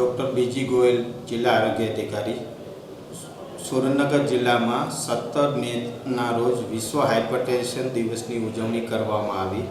Doctor બીજી ગોયલ જિલ્લા આરોગ્ય અધિકારી. સુરેન્દ્રનગર જિલ્લામાં સત્તર મેના રોજ વિશ્વ હાઇપરટેન્શન દિવસની ઉજવણી કરવામાં આવી.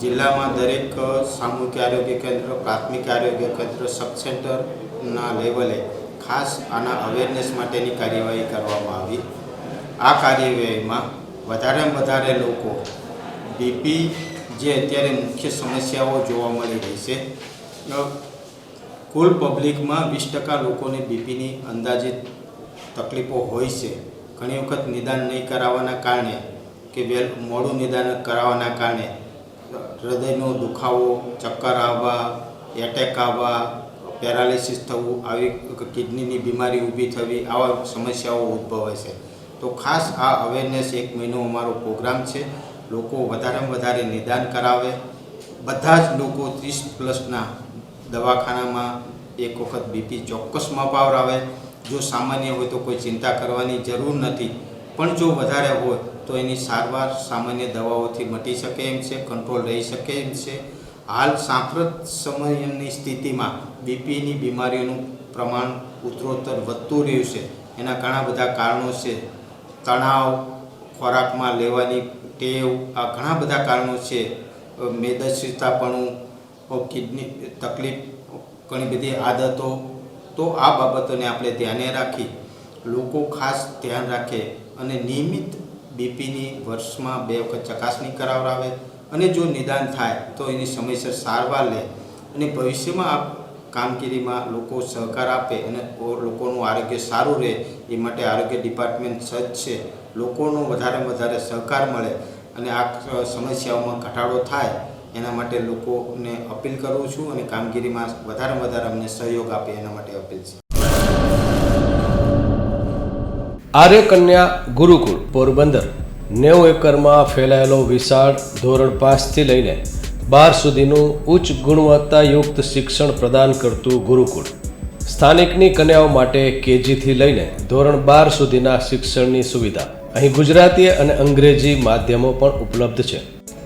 જિલ્લામાં દરેક સામૂહિક આરોગ્ય કેન્દ્ર, પ્રાથમિક આરોગ્ય કેન્દ્ર, સબ સેન્ટરના લેવલે ખાસ આના અવેરનેસ માટેની કાર્યવાહી કરવામાં આવી. આ કાર્યવાહીમાં વધારેમાં વધારે લોકો બીપી જે અત્યારે મુખ્ય સમસ્યાઓ જોવા મળી રહી છે કુલ પબ્લિકમાં વીસ ટકા લોકોને બીપીની અંદાજિત તકલીફો હોય છે. ઘણી વખત નિદાન નહીં કરાવવાના કારણે કે વેલ મોડું નિદાન કરાવવાના કારણે હૃદયનો દુખાવો, ચક્કર આવવા, એટેક આવવા, પેરાલિસિસ થવું, આવી કિડનીની બીમારી ઊભી થવી, આવા સમસ્યાઓ ઉદ્ભવે છે. તો ખાસ આ અવેરનેસ એક મહિનો અમારો પ્રોગ્રામ છે. લોકો વધારેમાં વધારે નિદાન કરાવે. બધા જ લોકો ત્રીસ પ્લસના દવાખાનામાં એક વખત બીપી ચોક્કસ આવે જો સામાન્ય હોય તો કોઈ ચિંતા કરવાની જરૂર નથી. પણ જો વધારે હોય તો એની સારવાર સામાન્ય દવાઓથી મટી શકે એમ છે, કંટ્રોલ રહી શકે એમ છે. હાલ સાંપ્રત સમયની સ્થિતિમાં બીપીની બીમારીઓનું પ્રમાણ ઉત્તરોત્તર વધતું રહ્યું છે. એના ઘણા બધા કારણો છે. તણાવ, ખોરાકમાં લેવાની ટેવ, આ ઘણા બધા કારણો છે. મેદસ્વીતાપણું કિડની તકલીફ, ઘણી બધી આદતો. તો આ બાબતોને આપણે ધ્યાને રાખી લોકો ખાસ ધ્યાન રાખે અને નિયમિત બીપીની વર્ષમાં બે વખત ચકાસણી કરાવડાવે અને જો નિદાન થાય તો એની સમયસર સારવાર લે અને ભવિષ્યમાં આ કામગીરીમાં લોકો સહકાર આપે અને લોકોનું આરોગ્ય સારું રહે એ માટે આરોગ્ય ડિપાર્ટમેન્ટ સજ્જ છે. લોકોનો વધારે વધારે સહકાર મળે અને આ સમસ્યાઓમાં ઘટાડો થાય એના માટે લોકોને અપીલ કરું છું અને કામગીરીમાં વધારેમાં વધારે અમને સહયોગ આપે એના માટે અપીલ છે. આર્ય કન્યા ગુરુકુળ પોરબંદર નેવું એકરમાં ફેલાયેલો વિશાળ ધોરણ પાંચથી લઈને બાર સુધીનું ઉચ્ચ ગુણવત્તાયુક્ત શિક્ષણ પ્રદાન કરતું ગુરુકુળ. સ્થાનિકની કન્યાઓ માટે કેજીથી લઈને ધોરણ બાર સુધીના શિક્ષણની સુવિધા. અહીં ગુજરાતી અને અંગ્રેજી માધ્યમો પણ ઉપલબ્ધ છે.